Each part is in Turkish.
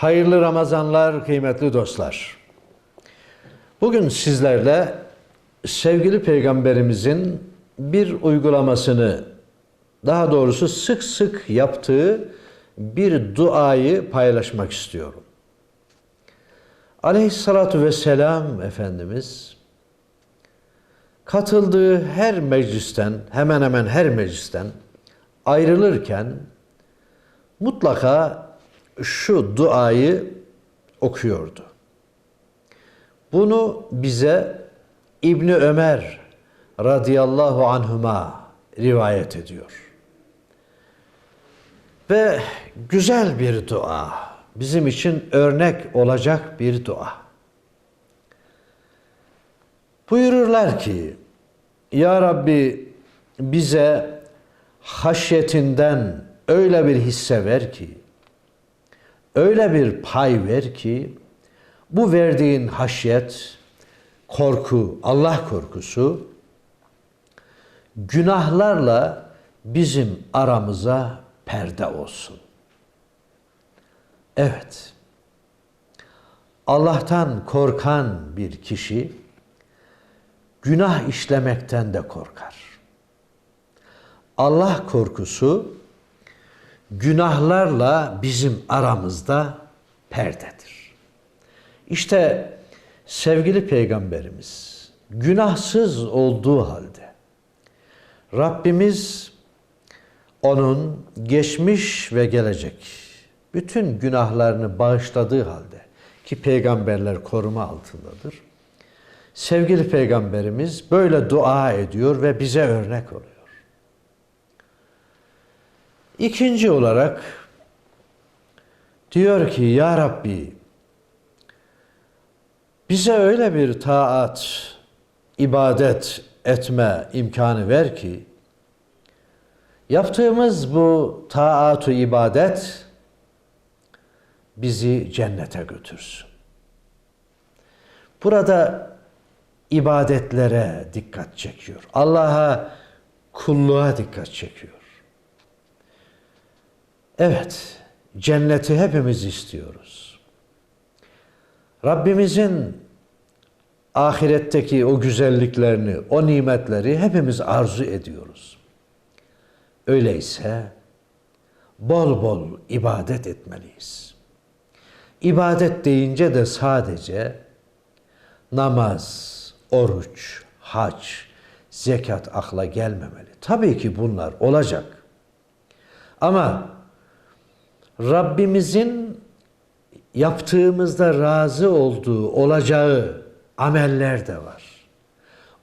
Hayırlı Ramazanlar kıymetli dostlar. Bugün sizlerle sevgili peygamberimizin bir uygulamasını daha doğrusu sık sık yaptığı bir duayı paylaşmak istiyorum. Aleyhissalatu vesselam Efendimiz katıldığı her meclisten, hemen hemen her meclisten ayrılırken mutlaka şu duayı okuyordu. Bunu bize İbni Ömer radıyallahu anhuma rivayet ediyor. Ve güzel bir dua. Bizim için örnek olacak bir dua. Buyururlar ki, Ya Rabbi bize haşyetinden öyle bir hisse ver ki, öyle bir pay ver ki, bu verdiğin haşyet, korku, Allah korkusu, günahlarla bizim aramıza perde olsun. Evet, Allah'tan korkan bir kişi, günah işlemekten de korkar. Allah korkusu, günahlarla bizim aramızda perdedir. İşte sevgili peygamberimiz günahsız olduğu halde Rabbimiz onun geçmiş ve gelecek bütün günahlarını bağışladığı halde ki peygamberler koruma altındadır. Sevgili peygamberimiz böyle dua ediyor ve bize örnek oluyor. İkinci olarak diyor ki Ya Rabbi bize öyle bir taat, ibadet etme imkanı ver ki yaptığımız bu taatu ibadet bizi cennete götürsün. Burada ibadetlere dikkat çekiyor. Allah'a kulluğa dikkat çekiyor. Evet, cenneti hepimiz istiyoruz. Rabbimizin ahiretteki o güzelliklerini, o nimetleri hepimiz arzu ediyoruz. Öyleyse bol bol ibadet etmeliyiz. İbadet deyince de sadece namaz, oruç, hac, zekat akla gelmemeli. Tabii ki bunlar olacak. Ama Rabbimizin yaptığımızda razı olduğu, olacağı ameller de var.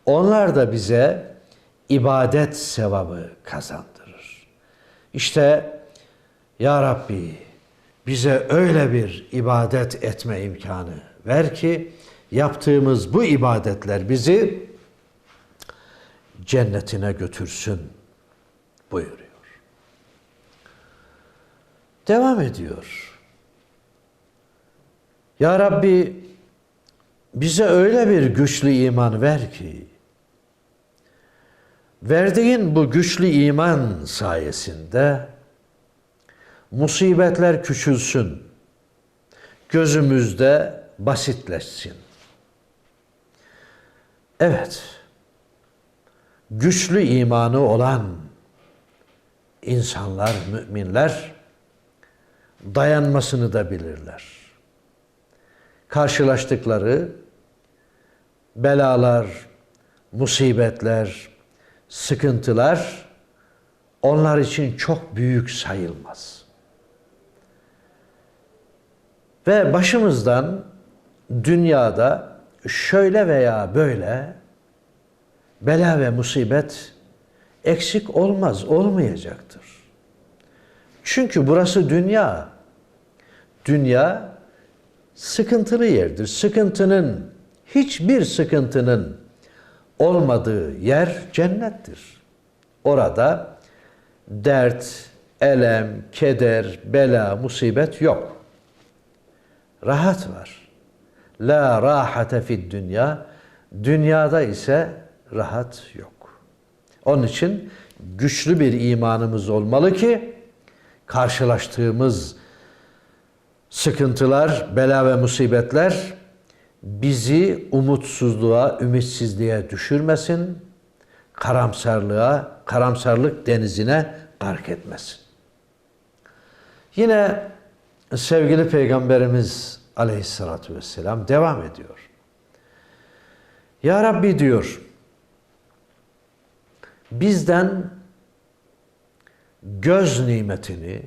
Onlar da bize ibadet sevabı kazandırır. İşte Ya Rabbi bize öyle bir ibadet etme imkanı ver ki yaptığımız bu ibadetler bizi cennetine götürsün buyuruyor. Devam ediyor. Ya Rabbi bize öyle bir güçlü iman ver ki verdiğin bu güçlü iman sayesinde musibetler küçülsün. Gözümüzde basitleşsin. Evet. Güçlü imanı olan insanlar, müminler dayanmasını da bilirler. Karşılaştıkları belalar, musibetler, sıkıntılar onlar için çok büyük sayılmaz. Ve başımızdan dünyada şöyle veya böyle bela ve musibet eksik olmaz, olmayacaktır. Çünkü burası dünya. Dünya sıkıntılı yerdir. Sıkıntının, hiçbir sıkıntının olmadığı yer cennettir. Orada dert, elem, keder, bela, musibet yok. Rahat var. La rahate fid dünya. Dünyada ise rahat yok. Onun için güçlü bir imanımız olmalı ki karşılaştığımız sıkıntılar, bela ve musibetler bizi umutsuzluğa, ümitsizliğe düşürmesin, karamsarlığa, karamsarlık denizine gark etmesin. Yine sevgili Peygamberimiz aleyhissalatü vesselam devam ediyor. Ya Rabbi diyor, bizden göz nimetini,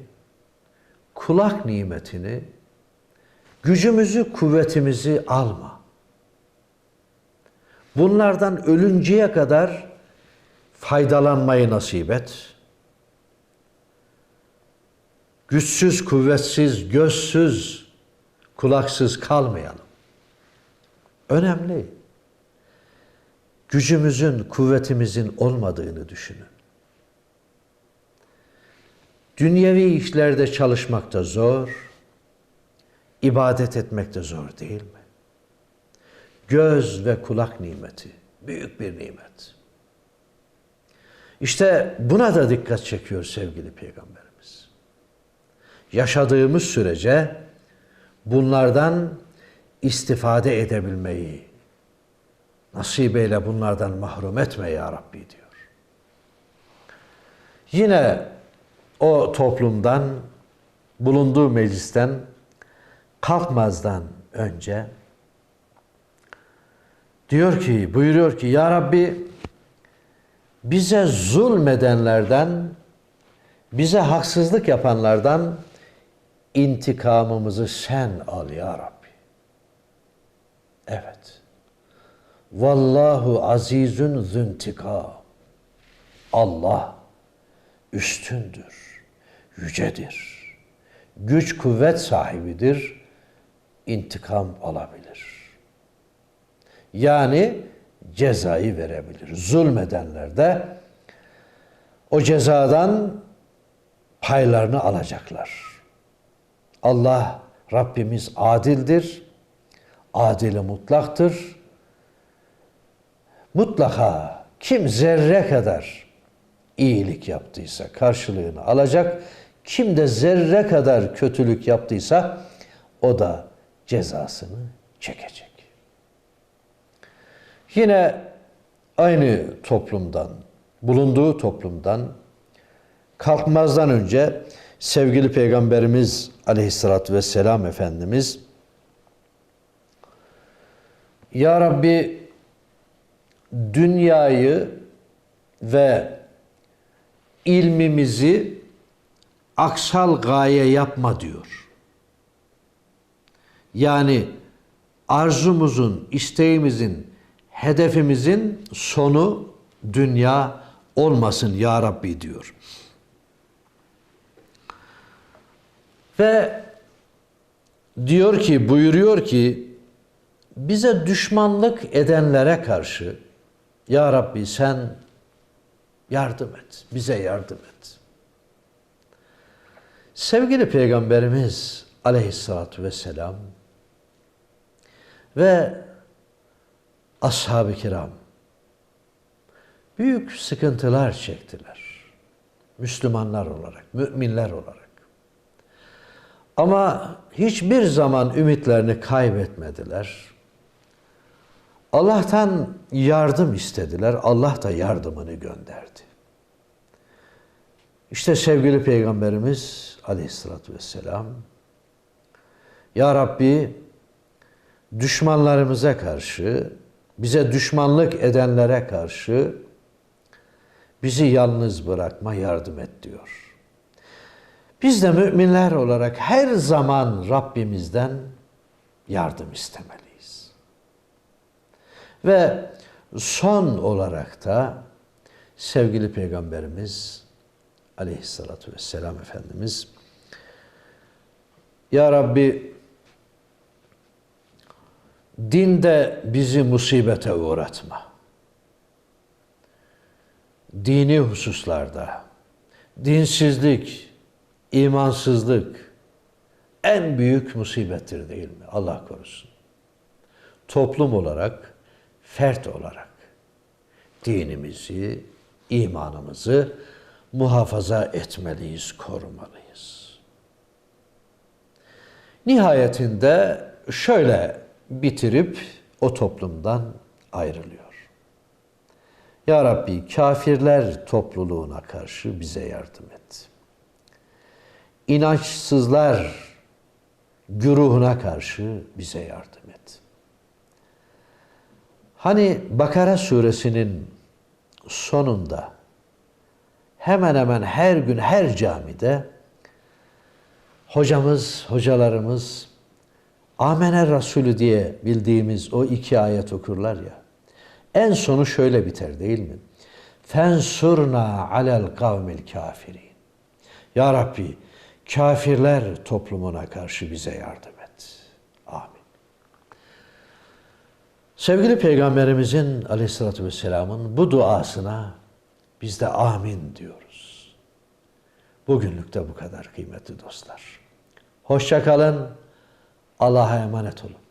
kulak nimetini, gücümüzü, kuvvetimizi alma. Bunlardan ölünceye kadar faydalanmayı nasip et. Güçsüz, kuvvetsiz, gözsüz, kulaksız kalmayalım. Önemli. Gücümüzün, kuvvetimizin olmadığını düşünün. Dünyevi işlerde çalışmak da zor, ibadet etmek de zor değil mi? Göz ve kulak nimeti, büyük bir nimet. İşte buna da dikkat çekiyor sevgili Peygamberimiz. Yaşadığımız sürece bunlardan istifade edebilmeyi nasip eyle bunlardan mahrum etme ya Rabbi diyor. Yine o toplumdan, bulunduğu meclisten kalkmazdan önce diyor ki, buyuruyor ki ya Rabbi bize zulmedenlerden, bize haksızlık yapanlardan intikamımızı sen al ya Rabbi. Evet. Vallahu azizun züntika. Allah üstündür, yücedir. Güç kuvvet sahibidir, intikam alabilir. Yani cezayı verebilir. Zulmedenler de o cezadan paylarını alacaklar. Allah Rabbimiz adildir, adili mutlaktır. Mutlaka kim zerre kadar iyilik yaptıysa karşılığını alacak. Kim de zerre kadar kötülük yaptıysa o da cezasını çekecek. Yine aynı toplumdan, bulunduğu toplumdan kalkmazdan önce sevgili Peygamberimiz aleyhissalatü vesselam Efendimiz Ya Rabbi dünyayı ve ilmimizi aksal gaye yapma diyor. Yani arzumuzun, isteğimizin, hedefimizin sonu dünya olmasın ya Rabbi diyor. Ve diyor ki, buyuruyor ki bize düşmanlık edenlere karşı ya Rabbi sen yardım et, bize yardım et. Sevgili Peygamberimiz aleyhissalatü vesselam ve ashab-ı kiram büyük sıkıntılar çektiler. Müslümanlar olarak, müminler olarak. Ama hiçbir zaman ümitlerini kaybetmediler. Allah'tan yardım istediler. Allah da yardımını gönderdi. İşte sevgili Peygamberimiz aleyhissalatü vesselam Ya Rabbi düşmanlarımıza karşı, bize düşmanlık edenlere karşı bizi yalnız bırakma, yardım et diyor. Biz de müminler olarak her zaman Rabbimizden yardım istemeliyiz. Ve son olarak da sevgili Peygamberimiz aleyhissalatü vesselam Efendimiz Ya Rabbi dinde bizi musibete uğratma. Dini hususlarda dinsizlik, imansızlık, en büyük musibettir değil mi? Allah korusun. Toplum olarak, fert olarak dinimizi, imanımızı muhafaza etmeliyiz, korumalıyız. Nihayetinde şöyle bitirip o toplumdan ayrılıyor. Ya Rabbi kafirler topluluğuna karşı bize yardım et. İnançsızlar güruhuna karşı bize yardım et. Hani Bakara suresinin sonunda hemen hemen her gün her camide hocamız, hocalarımız Amener Resulü diye bildiğimiz o iki ayet okurlar ya. En sonu şöyle biter değil mi? Fensurna alel kavmil kafirin. Ya Rabbi kafirler toplumuna karşı bize yardım et. Amin. Sevgili Peygamberimizin aleyhissalatü vesselamın bu duasına biz de amin diyoruz. Bugünlük de bu kadar kıymetli dostlar. Hoşça kalın. Allah'a emanet olun.